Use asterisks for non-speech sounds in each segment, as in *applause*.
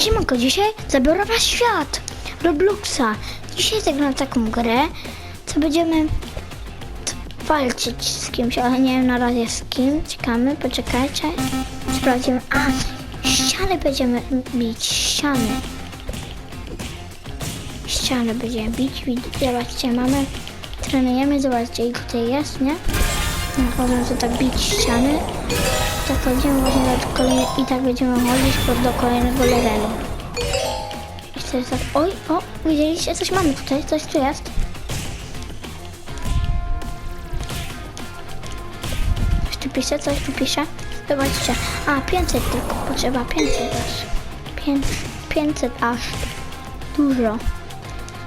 Siemanko, dzisiaj zabiorę was świat Robloxa. Dzisiaj zagram taką grę, co będziemy walczyć z kimś, ale nie wiem na razie z kim. Czekamy, poczekajcie. Sprawdzimy. A, ściany będziemy bić, ściany. Ściany będziemy bić, Wid- zobaczcie, mamy, trenujemy, zobaczcie, tutaj jest, nie? Możemy to tak bić ściany. Tak chodzimy właśnie do kolejne, i tak będziemy chodzić po- do kolejnego levelu. I wtedy tak, oj, o, widzieliście, coś mamy tutaj, coś tu jest. Coś tu pisze, coś tu pisze. Zobaczcie, a 500 tylko, potrzeba 500 aż. 5, 500 aż. Dużo.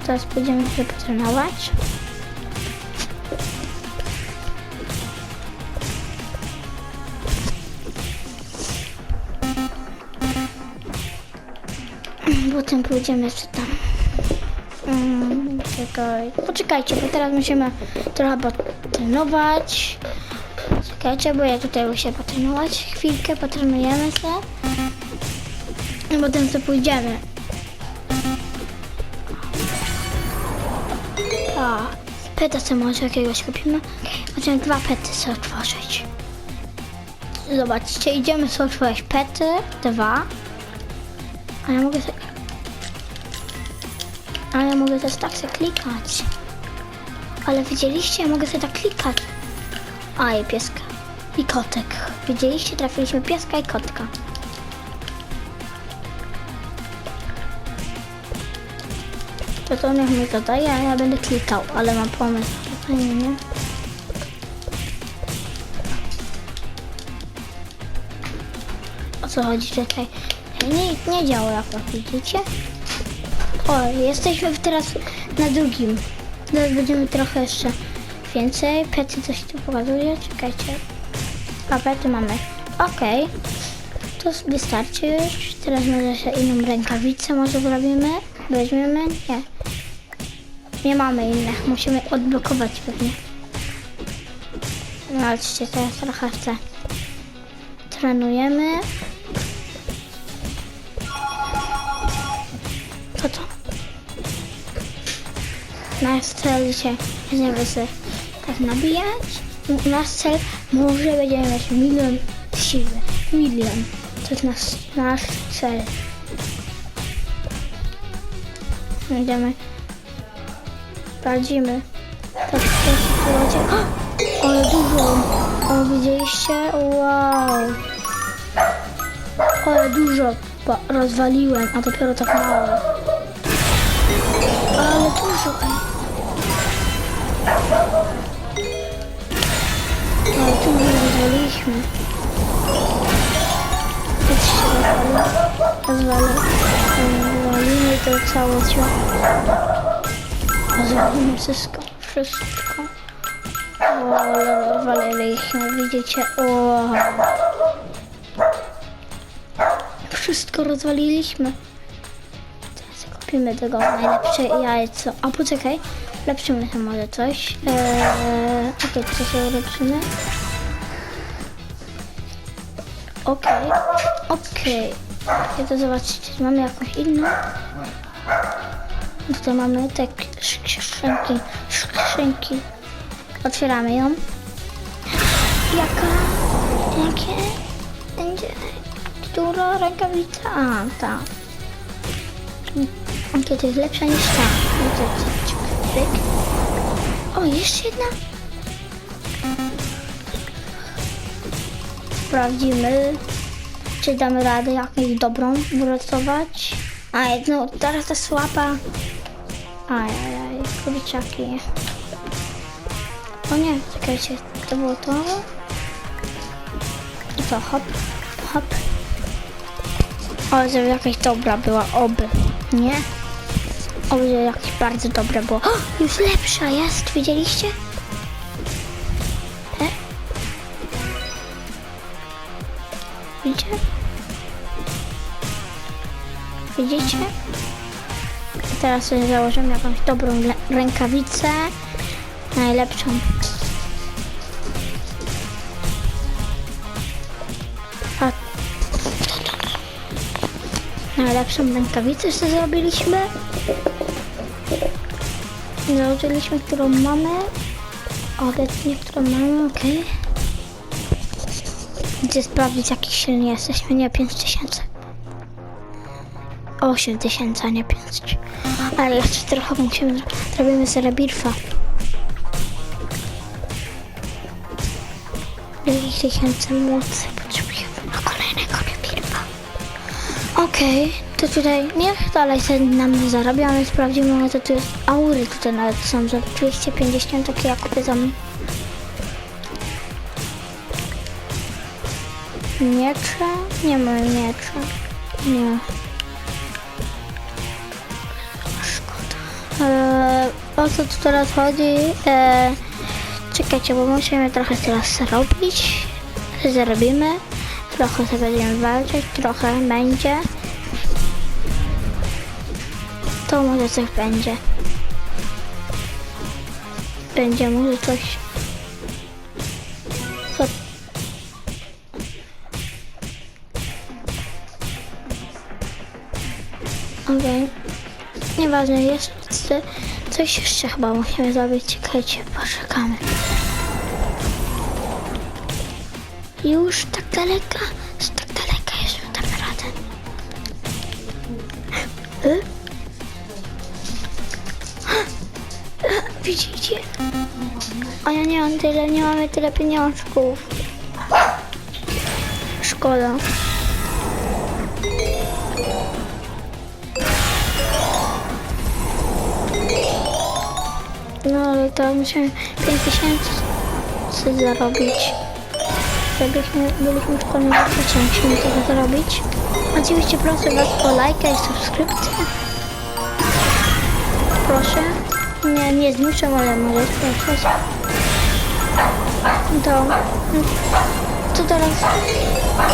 Teraz będziemy się potrenować. Potem pójdziemy jeszcze tam. Mm, czekaj. Poczekajcie, bo teraz musimy trochę potrenować. Czekajcie, bo ja tutaj muszę potrenować. Chwilkę potrenujemy się. I potem co pójdziemy. O, peta sobie może jakiegoś kupimy. Możemy dwa pety sobie otworzyć. Zobaczcie, idziemy sobie otworzyć pety. Dwa. A ja mogę sobie... A ja mogę też tak sobie klikać. Ale widzieliście? Ja mogę sobie tak klikać. A, i pieska. I kotek. Widzieliście? Trafiliśmy pieska i kotka. To to niech mi to daje, a ja będę klikał, ale mam pomysł. Fajnie, nie? O co chodzi tutaj? Nie, nie działa jak widzicie. O, jesteśmy teraz na drugim. Teraz będziemy trochę jeszcze więcej. Pety coś tu pokazuje, czekajcie. A pety mamy. Okej. To wystarczy już. Teraz może jeszcze inną rękawicę może zrobimy. Weźmiemy? Nie. Nie mamy innych. Musimy odblokować pewnie. Zobaczcie, teraz trochę chcę. Trenujemy. Co to? Nasz cel dzisiaj będziemy sobie tak nabijać. Nasz cel może będziemy mieć milion siły. Milion. To jest nasz, nasz cel. Będziemy. Sprawdzimy. Tak, to. O, ale dużo. O, widzieliście? Wow. Ale dużo rozwaliłem, a dopiero tak mało. Ale dużo, dużo rozwaliliśmy. Patrzcie, rozwalimy. To całe świat. Rozwalimy wszystko. Wszystko. Rozwaliliśmy, widzicie? O. Wszystko rozwaliliśmy. Teraz kupimy tego najlepsze jajco. A poczekaj, lepszymy tam może coś. Eee, Okej, co się ulepszymy? Okej, okej. Ja to zobaczycie, czy mamy jakąś inną. Tutaj mamy te sk- skrzynki, skrzynki. Otwieramy ją. Jaka? Jakie? Będzie która rękawica? A, ta. To jest lepsza niż ta. No cyk. O, jeszcze jedna. Sprawdzimy, czy damy radę jakąś dobrą wylosować. A, no teraz ta słaba. Ajajaj, kurczaki. O nie, czekajcie, to było to. I to hop, hop. O, żeby jakaś dobra była, oby. Nie? Żeby jakaś bardzo dobra była. O, już lepsza jest, widzieliście? E? Widzicie? Widzicie? Teraz sobie założymy jakąś dobrą rękawicę. Najlepszą. Najlepszą rękawicę sobie zrobiliśmy. Założyliśmy, którą mamy. Obecnie, którą mamy, okej. Gdzie sprawdzić, jaki silny jesteśmy? Nie, 5000. 8 tysięcy, a nie 5. Ale jeszcze trochę musimy, zrobimy sobie. Jakich tysięcy mocy potrzebujemy na kolejnego rebirfa. Okej, to tutaj niech dalej sobie nam zarabiamy, sprawdzimy, może tu jest aury tutaj nawet są za 250, takie ja kupię za. Miecze? Nie ma miecza. Nie. Szkoda. Eee, o co tu teraz chodzi? Eee, czekajcie, bo musimy trochę teraz zrobić. Zarobimy. Trochę sobie będziemy walczyć, trochę będzie. To może coś będzie. Będzie może coś. Co Okej. Nieważne, jest coś jeszcze chyba musimy zrobić. Czekajcie, poczekamy. Już tak daleka? Tak daleka jeszcze damy radę. *laughs* Widzicie? A ja nie mam tyle, nie mamy tyle pieniążków. Szkoda. No ale to musimy 5000 zarobić. Żebyśmy byliśmy szkolnym zakresie, musimy to zrobić. Oczywiście proszę Was o lajka i subskrypcję. Proszę. Nie, nie zmuszam, ale może proszę. To, to teraz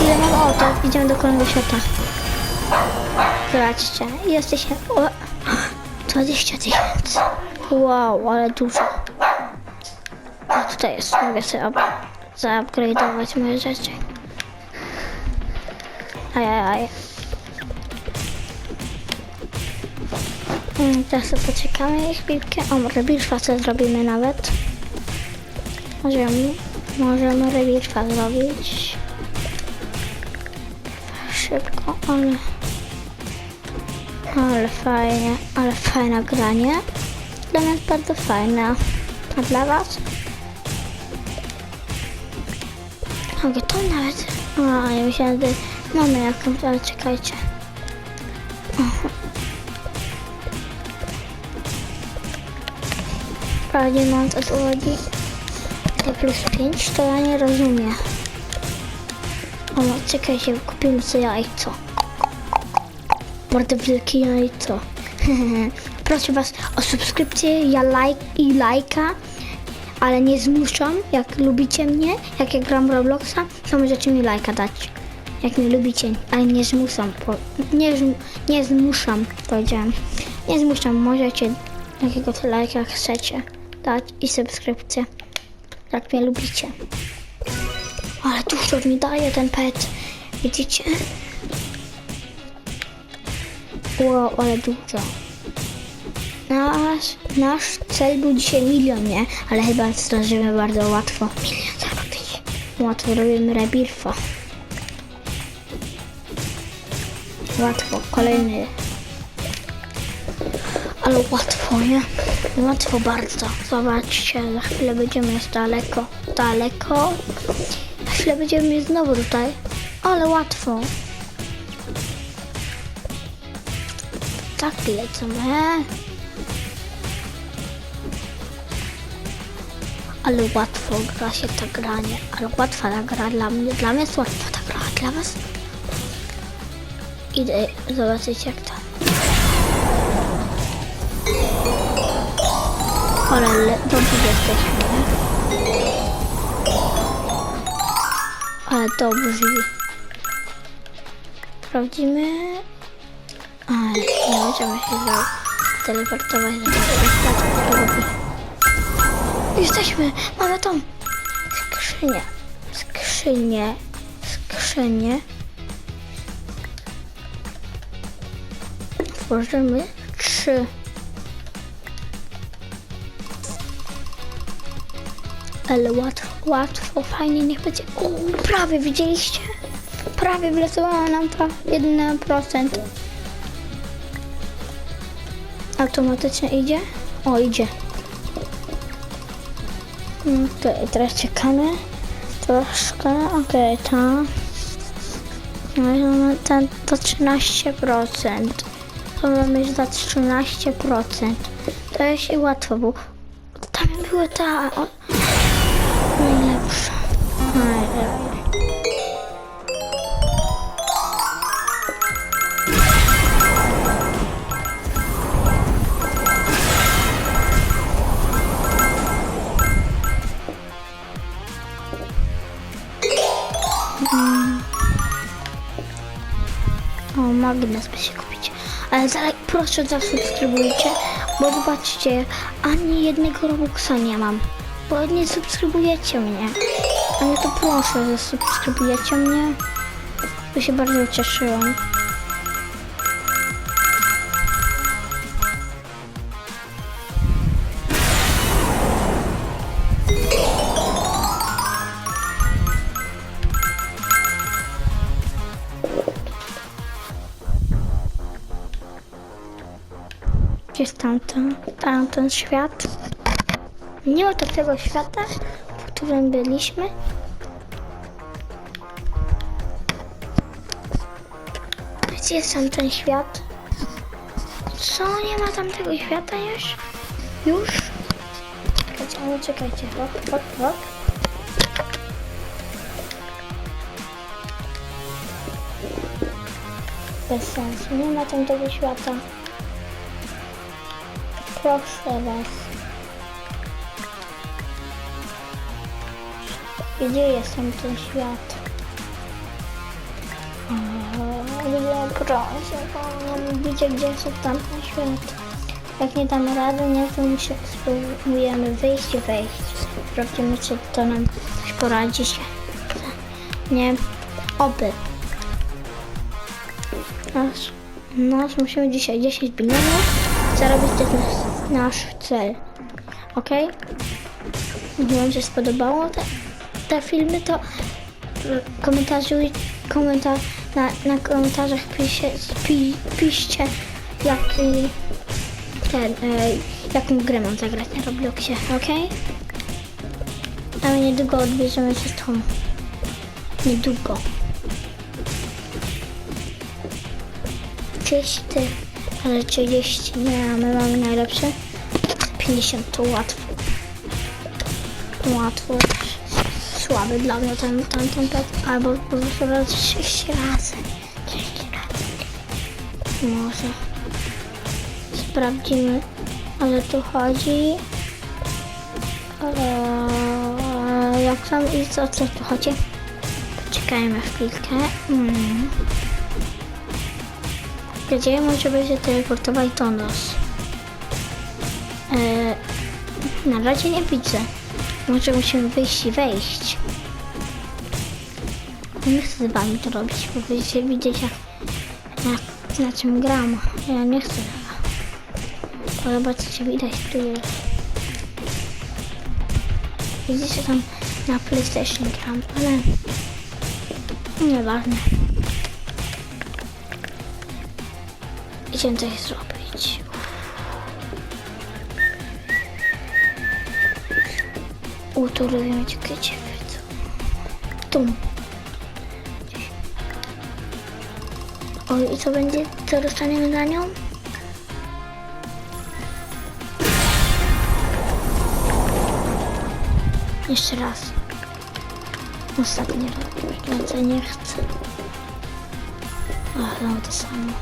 ile mam o to? Idziemy do kolejnego świata. Zobaczcie, jesteśmy... O, 20 tysięcy. Wow, ale dużo. A tutaj jest, mogę sobie up, zaupgrade'ować moje rzeczy. Ajajaj. Mm, Teraz sobie poczekamy chwilkę. O, może bitwa sobie zrobimy nawet. Możemy, możemy rebirfa zrobić. Szybko, ale... Ale fajnie, ale fajne granie. Dla nas bardzo fajne. A dla was? Mogę to nawet. A, ja myślałem, że mamy jakąś, ale czekajcie. Wprawdzie mam to chodzi. Te plus 5 to ja nie rozumiem. O, czekajcie, kupimy sobie jajco. Bardzo wielkie jajco. *laughs* Proszę Was o subskrypcję ja lajk i lajka, ale nie zmuszam. Jak lubicie mnie, jak ja gram Robloxa, to możecie mi lajka dać. Jak nie lubicie, ale nie zmuszam. Po, nie, nie zmuszam, powiedziałem. Nie zmuszam, możecie jakiego to lajka chcecie dać i subskrypcję. Jak mnie lubicie. Ale dużo mi daje ten pet. Widzicie? Wow, ale dużo. Nasz, nasz cel był dzisiaj milion, nie? Ale chyba zdążymy bardzo łatwo. Milion zarobić. Łatwo robimy rebirfa. Łatwo, kolejny. Ale łatwo, nie? Łatwo bardzo. Zobaczcie, za chwilę będziemy już daleko. Daleko. Za chwilę będziemy znowu tutaj. Ale łatwo. Tak lecimy. Ale łatwo gra się ta granie. Ale łatwa ta gra dla mnie. Dla mnie jest łatwa ta gra. Dla was? Idę zobaczyć jak to. Ale le- dobrzy jesteśmy. Ale dobrzy. Sprawdzimy. A, nie możemy się teleportować do tego. Jesteśmy! Mamy tą skrzynię. Skrzynię. Skrzynię. otworzymy trzy. Ale łatwo, łatwo, fajnie, niech będzie. O, prawie widzieliście? Prawie wylosowała nam to 1%. Automatycznie idzie? O, idzie. No to teraz czekamy. Troszkę, okej. No i mamy ten, to 13%. To mamy za 13%. To jest i łatwo, bo tam była ta najlepsza. Najlepsza. O, magnes by się kupić. Ale zaraz, proszę zasubskrybujcie, bo zobaczcie, ani jednego Robuxa nie mam. Bo nie subskrybujecie mnie. Ale to proszę, zasubskrybujecie mnie. By się bardzo cieszyłam. Jest tamten, tamten świat? Nie ma takiego świata, w którym byliśmy. Gdzie jest tamten świat? Co? Nie ma tamtego świata już? Już? Czekajcie, ale czekajcie. Hop, hop, hop. Bez sensu. Nie ma tamtego świata. Proszę was. Gdzie jest tam ten świat? O, Nie proszę, pan. Widzicie, gdzie jest tam ten świat? Jak nie damy rady, nie to my się spróbujemy wyjść i wejść. Sprawdzimy, czy to nam coś poradzi się. Nie, oby. Nasz, nasz musimy dzisiaj 10 bilionów zarobić to nasz, nasz cel. Ok? Jeśli Wam się spodobało te, te filmy, to komentarzuj, komentarz, na, na komentarzach pisze, pi, piszcie jaki ten, e, jaką grę mam zagrać na Robloxie, ok? A my niedługo odbierzemy się stąd. Niedługo. Cześć ty. Ale 30 nie, my mamy najlepsze. 50 to łatwo. Łatwo. Słaby dla mnie ten, ten, ten pet. Albo po prostu raz 30 razy. 30 razy. Może. Sprawdzimy. Ale tu chodzi. Eee, jak tam i co, co tu chodzi? Poczekajmy chwilkę. Mm. Gdzie możemy się teleportować do nas? Eee, na razie nie widzę. Może musimy wyjść i wejść. Nie chcę z wami to robić, bo będziecie widzieć jak, jak, na czym gram. Ja nie chcę. Ale zobaczcie, widać tu jest. Widzicie tam na PlayStation gram, ale nieważne. Idziemy coś zrobić. U, tu robimy ciekawe Tu. O, i co będzie? Co dostaniemy na nią? Jeszcze raz. Ostatni raz. Więcej nie chcę. Ach, no to samo.